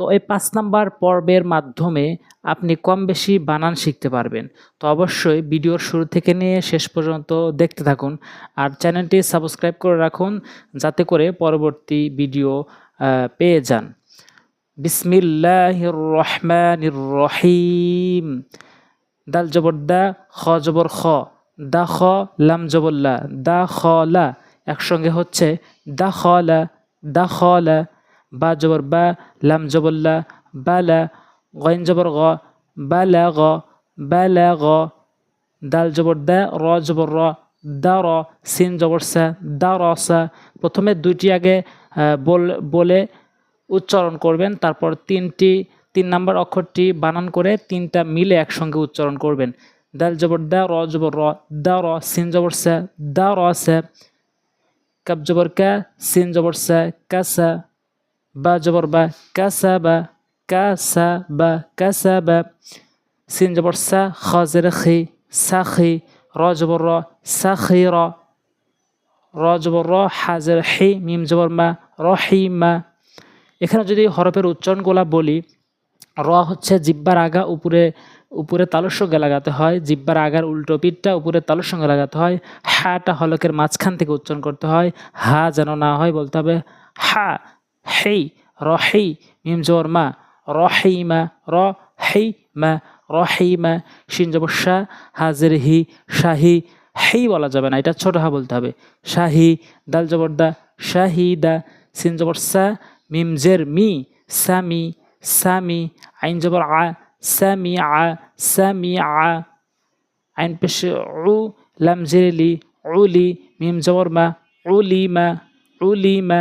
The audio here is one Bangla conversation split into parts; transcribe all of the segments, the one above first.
তো এই পাঁচ নাম্বার পর্বের মাধ্যমে আপনি কম বেশি বানান শিখতে পারবেন। তো অবশ্যই ভিডিওর শুরু থেকে নিয়ে শেষ পর্যন্ত দেখতে থাকুন আর চ্যানেলটি সাবস্ক্রাইব করে রাখুন যাতে করে পরবর্তী ভিডিও পেয়ে যান। বিসমিল্লাহির রহমানির রহিম। দাল জবর দা, খ জবর খ। দা, খ, লাম জবর লা। দা, খ, লা। একসঙ্গে হচ্ছে দা, খ, লা। দা, খ, লা। বা জবর বা, লাম জবর লা, বা লা, গইন জবর গ, বা লা গ, বা লা গ, দাল জবর দা, র জবর র, দা র, সিন জবর সা, দা র সা। প্রথমে দুইটি আগে বল- বলে উচ্চারণ করবেন, তারপর তিনটি, তিন নাম্বার অক্ষরটি বানান করে তিনটা মিলে একসঙ্গে উচ্চারণ করবেন। দাল জবর দা, র জবর র, দা র, সিন জবর সা, দা র সা, কাপ জবর কা, সিন জবর সা কাসা বা জবর বা কাসা বা কাসা বা কাসা বা সিন জবর সা খাজের খি সাখি র জবর র সাখি র। র জবর র হাজের হি, মিম জবর মা রহিমা এখানে যদি হরফের উচ্চারণগুলা বলি, র হচ্ছে জিব্বার আগা, উপরে উপরে তালুর সঙ্গে লাগাতে হয়। জিব্বার আগার উল্টো পিঠটা উপরে তালুর সঙ্গে লাগাতে হয়। হাটা হলকের মাঝখান থেকে উচ্চারণ করতে হয়। হা যেন না হয় বলতে হবে। হা হেই রহেই, মিম জবর মা রহিমা র হেই মা রহিমা শিন জবর শাহ হাজের হি শাহি হেই বলা যাবে না, এটা ছোট হা বলতে হবে। শাহি দাল জবর দা শাহিদা সিন জবর সা মিম জের মি, সামি সামি আইন জবর আ, সামি আ সামি আ। আইন পেশে উ, লাম জেরেলি উলি মিম জবর মা উলিমা উলিমা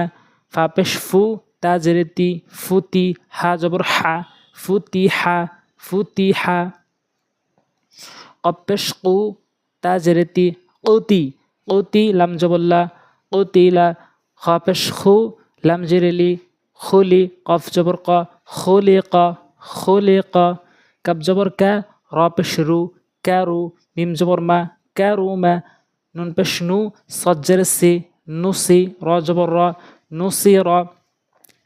ফা পেশ ফু তা জেরেতি ফুতি হা জবর হা ফুতি হা ফুতি হা কপেশ কু তা জেরেতি কৌতি কৌতি লাম জবল্লা কৌতিলা খপেশ খু লাম জেরেলি, খুলি, কফ জবর ক খুলি ক খুলি ক কাপ জবর কা র পেশ রু ক্যারু মিম জবর মা ক্যারু মা নুন পেশ নু সজ্জের সি নুসি, র জবর র নুসি র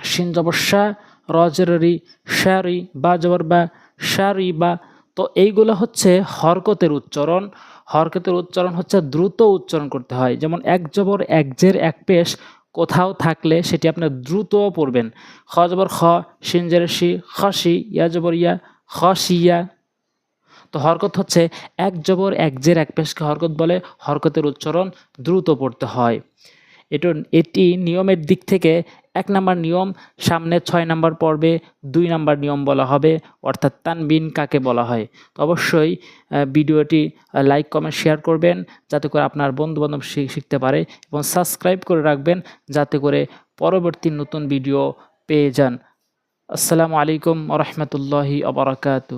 শিন জবর শা রজরি শারি বা জবর বা শারি বা তো এইগুলো হচ্ছে হরকতের উচ্চারণ। হরকতের উচ্চারণ হচ্ছে দ্রুত উচ্চারণ করতে হয়। যেমন এক জবর, এক জের, এক পেশ কোথাও থাকলে সেটি আপনি দ্রুত পড়বেন। খ জবর খ শিন জের শি খসি ইয়া জবর ইয়া খসিয়া তো হরকত হচ্ছে এক জবর, এক জের, এক পেশকে হরকত বলে। হরকতের উচ্চারণ দ্রুত পড়তে হয়। এটো, এটি নিয়মের দিক থেকে এক নাম্বার নিয়ম, সামনে ছয় নাম্বার পর্বে দুই নাম্বার নিয়ম বলা হবে, অর্থাৎ তানবিন কাকে বলা হয়। তো অবশ্যই ভিডিওটি লাইক, কমেন্ট, শেয়ার করবেন যাতে করে আপনার বন্ধুবান্ধব শিখতে পারে এবং সাবস্ক্রাইব করে রাখবেন যাতে করে পরবর্তী নতুন ভিডিও পেয়ে যান। আসসালামু আলাইকুম রহমতুল্লাহি আবরাকাতু